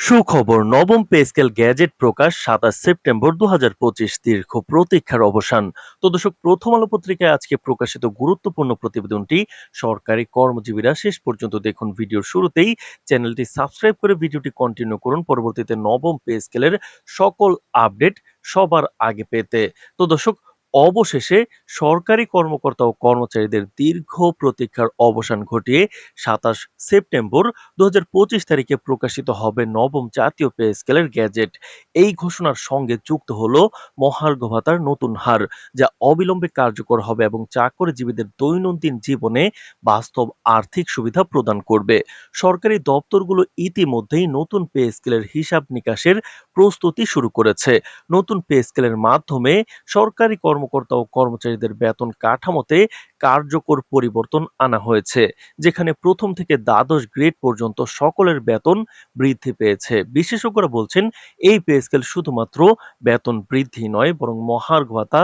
সুখবর, নবম pascal gadget প্রকাশ সাতাশ সেপ্টেম্বর দু হাজার পঁচিশ দীর্ঘ প্রতীক্ষার অবসান। তো দর্শক, প্রথম আলো পত্রিকায় আজকে প্রকাশিত গুরুত্বপূর্ণ প্রতিবেদনটি সরকারি কর্মজীবীরা শেষ পর্যন্ত দেখুন ভিডিওর শুরুতেই। চ্যানেলটি সাবস্ক্রাইব করে ভিডিওটি কন্টিনিউ করুন। পরবর্তীতে নবম পে স্কেলের সকল আপডেট সবার আগে পেতে। তো দর্শক অবশেষে সরকারি কর্মকর্তা ও কর্মচারীদের দীর্ঘ প্রতীক্ষার অবসান ঘটিয়ে সাতাশ সেপ্টেম্বর দু হাজার পঁচিশ তারিখে প্রকাশিত হবে নবম জাতীয় পে স্কেলের গ্যাজেট। এই ঘোষণার সঙ্গে যুক্ত হল মহার্ঘ ভাতার নতুন হার, যা অবিলম্বে কার্যকর হবে এবং চাকরিজীবীদের দৈনন্দিন জীবনে বাস্তব আর্থিক সুবিধা প্রদান করবে। সরকারি দপ্তরগুলো ইতিমধ্যেই নতুন পে স্কেলের হিসাব নিকাশের প্রস্তুতি শুরু করেছে। নতুন পে স্কেলের মাধ্যমে সরকারি কর্মকর্তা ও কর্মচারীদের বেতন কাঠামোতে কার্যকর পরিবর্তন আনা হয়েছে, যেখানে প্রথম থেকে দ্বাদশ গ্রেড পর্যন্ত সকলের বেতন বৃদ্ধি পেয়েছে। বিশেষজ্ঞরা বলছেন, এই পে স্কেল শুধুমাত্র বেতন বৃদ্ধি নয়, বরং মহার্ঘ ভাতা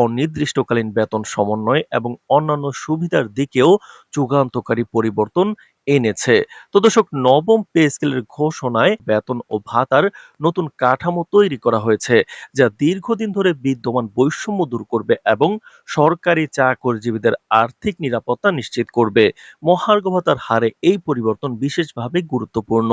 অনির্দিষ্টকালীন বেতন সমন্বয় এবং অন্যান্য সুবিধার দিকেও যুগান্তকারী পরিবর্তন এনেছে। তো দর্শক, নবম পে স্কেলের ঘোষণায় বেতন ও ভাতার নতুন কাঠামো তৈরি করা হয়েছে, যা দীর্ঘদিন ধরে বিদ্যমান বৈষম্য দূর করবে এবং সরকারি চাকরিজীবীদের আর্থিক নিরাপত্তা নিশ্চিত করবে। মহার্ঘ ভাতার হারে এই পরিবর্তন বিশেষভাবে গুরুত্বপূর্ণ,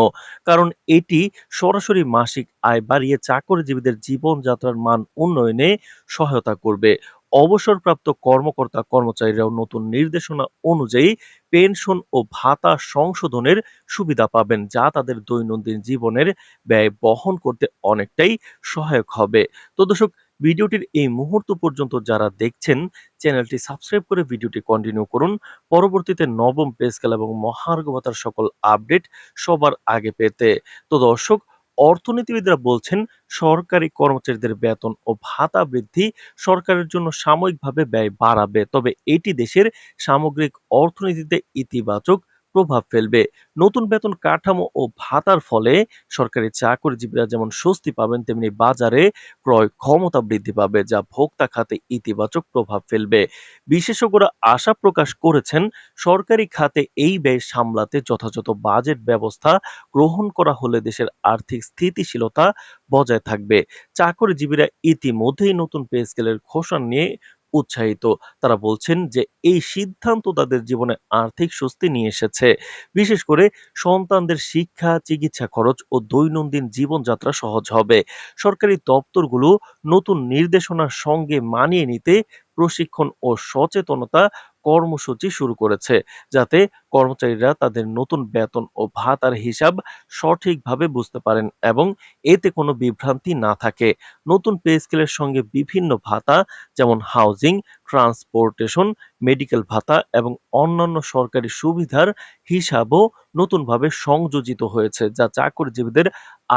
কারণ এটি সরাসরি মাসিক আয় বাড়িয়ে চাকরিজীবীদের জীবনযাত্রার মান উন্নয়নে সহায়তা করবে। অবসরপ্রাপ্ত কর্মকর্তা কর্মচারীরাও নতুন নির্দেশনা অনুযায়ী পেনশন ও ভাতা সংশোধনের সুবিধা পাবেন, যা তাদের দৈনন্দিন জীবনের ব্যয় বহন করতে অনেকটাই সহায়ক হবে। তো দর্শক, ভিডিওটির এই মুহূর্ত পর্যন্ত যারা দেখছেন, চ্যানেলটি সাবস্ক্রাইব করে ভিডিওটি কন্টিনিউ করুন। পরবর্তীতে নবম পেস্কেল এবং মহার্ঘ ভাতার সকল আপডেট সবার আগে পেতে। তো দর্শক অর্থনীতিবিদরা বলছেন, সরকারি কর্মচারীদের বেতন ও ভাতা বৃদ্ধি সরকারের জন্য সাময়িকভাবে ব্যয় বাড়াবে। তবে এটি দেশের সামগ্রিক অর্থনীতিতে ইতিবাচক প্রভাব ফেলবে। নতুন বেতন কাঠামো ও ভাতার ফলে সরকারি চাকরিজীবীরা যেমন স্বস্তি পাবেন, তেমনি বাজারে ক্রয় ক্ষমতা বৃদ্ধি পাবে, যা ভোক্তা খাতে ইতিবাচক প্রভাব ফেলবে। বিশেষজ্ঞরা আশা প্রকাশ করেছেন, সরকারি খাতে এই ব্যয় সামলাতে যথাযথ বাজেট ব্যবস্থা গ্রহণ করা হলে দেশের আর্থিক স্থিতিশীলতা বজায় থাকবে। চাকরিজীবীরা ইতিমধ্যেই নতুন পে স্কেলের ঘোষণা নিয়ে উৎসাহিত। তারা বলছেন যে, এই সিদ্ধান্ত তাদের জীবনে আর্থিক স্বস্তি নিয়ে এসেছে। বিশেষ করে সন্তানদের শিক্ষা, চিকিৎসা খরচ ও দৈনন্দিন জীবনযাত্রা সহজ হবে। সরকারি দপ্তরগুলো নতুন নির্দেশনার সঙ্গে মানিয়ে নিতে প্রশিক্ষণ ও সচেতনতা কর্মসূচি শুরু করেছে, যাতে কর্মচারীরা তাদের নতুন বেতন ও ভাতার হিসাব সঠিকভাবে বুঝতে পারেন এবং এতে কোনো বিভ্রান্তি না থাকে। নতুন পে স্কেলের সঙ্গে বিভিন্ন ভাতা, যেমন হাউজিং, ট্রান্সপোর্টেশন, মেডিকেল ভাতা এবং অন্যান্য সরকারি সুবিধার হিসাবও নতুনভাবে সংযোজিত হয়েছে, যা চাকরিজীবীদের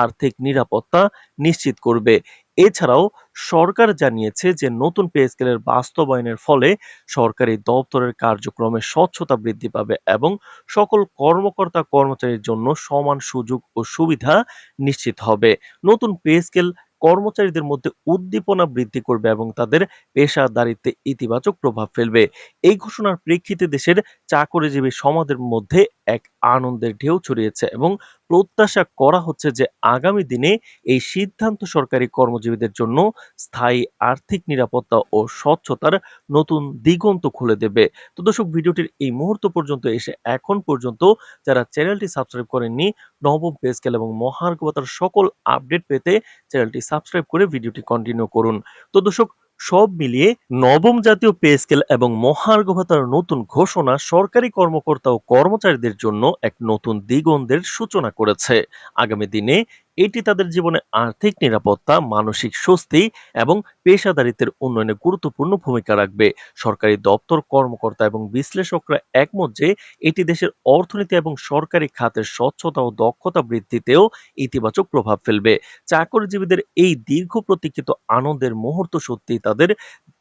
আর্থিক নিরাপত্তা নিশ্চিত করবে। এছাড়াও সরকার জানিয়েছে যে নতুন পে স্কেলের বাস্তবায়নের ফলে সরকারি দপ্তরের কার্যক্রমে স্বচ্ছতা বৃদ্ধি পাবে এবং সকল কর্মকর্তা কর্মচারীর জন্য সমান সুযোগ ও সুবিধা নিশ্চিত হবে। নতুন পে স্কেল কর্মচারীদের মধ্যে উদ্দীপনা বৃদ্ধি করবে এবং তাদের পেশাদারিত্বে ইতিবাচক প্রভাব ফেলবে। এই ঘোষণার প্রেক্ষিতে দেশের চাকরিজীবী সমাজের মধ্যে এক আনন্দের ঢেউ ছড়িয়েছে এবং প্রত্যাশা করা হচ্ছে যে আগামী দিনে এই সিদ্ধান্ত সরকারি কর্মজীবীদের জন্য স্থায়ী আর্থিক নিরাপত্তা ও স্বচ্ছতার নতুন দিগন্ত খুলে দেবে। তো দর্শক, ভিডিওটির এই মুহূর্ত পর্যন্ত এসে এখন পর্যন্ত যারা চ্যানেলটি সাবস্ক্রাইব করেননি, নবম পে স্কেল এবং মহার্ঘবতার সকল আপডেট পেতে চ্যানেলটি সাবস্ক্রাইব করে ভিডিওটি কন্টিনিউ করুন। তো দর্শক সব মিলিয়ে নবম জাতীয় পে স্কেল এবং মহার্ঘ ভাতার নতুন ঘোষণা সরকারি কর্মকর্তা ও কর্মচারীদের জন্য এক নতুন দিগন্তের সূচনা করেছে। আগামী দিনে এটি তাদের জীবনে আর্থিক নিরাপত্তা, মানসিক স্বস্তি এবং পেশাদারিত্বের উন্নয়নে গুরুত্বপূর্ণ ভূমিকা রাখবে। সরকারি দপ্তর, কর্মকর্তা এবং বিশ্লেষকরা একমত যে এটি দেশের অর্থনীতি এবং সরকারি খাতের স্বচ্ছতা ও দক্ষতা বৃদ্ধিতেও ইতিবাচক প্রভাব ফেলবে। চাকরিজীবীদের এই দীর্ঘ প্রতীক্ষিত আনন্দের মুহূর্ত সত্যি তাদের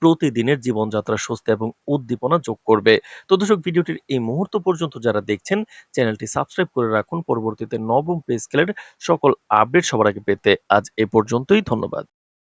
প্রতিদিনের জীবনযাত্রা, স্বস্তি এবং উদ্দীপনা যোগ করবে। তো দর্শক, ভিডিওটির এই মুহূর্ত পর্যন্ত যারা দেখছেন, চ্যানেলটি সাবস্ক্রাইব করে রাখুন। পরবর্তীতে নবম পে স্কেলের সকল আপডেট সবার আগে পেতে আজ এ পর্যন্তই ধন্যবাদ।